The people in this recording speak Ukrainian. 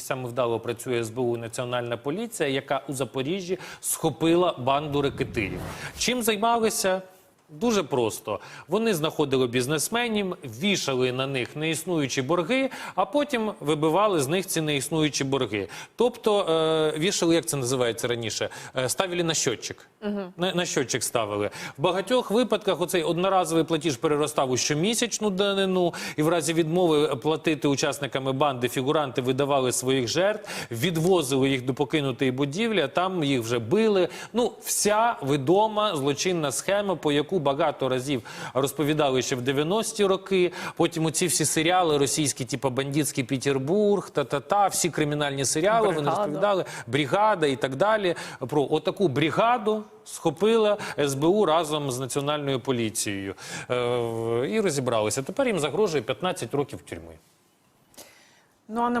місцями вдало працює СБУ Національна поліція, яка у Запоріжжі схопила банду рекетирів. Чим займалися? Дуже просто. Вони знаходили бізнесменів, вішали на них неіснуючі борги, а потім вибивали з них ці неіснуючі борги. Тобто е, вішали, як це називається раніше, е, ставили на щотчик. На, на щотчик ставили. В багатьох випадках оцей одноразовий платіж переростав у щомісячну данину, і в разі відмови платити учасниками банди фігуранти видавали своїх жертв, відвозили їх до покинутої будівлі, а там їх вже били. Ну, вся відома злочинна схема, по яку багато разів розповідали ще в 90-ті роки. Потім оці всі серіали російські, типу бандитський Петербург, та-та-та, всі кримінальні серіали вони розповідали, бригада і так далі. Про отаку бригаду схопила СБУ разом з національною поліцією е, і розібралися. Тепер їм загрожує 15 років тюрми. Ну, Анна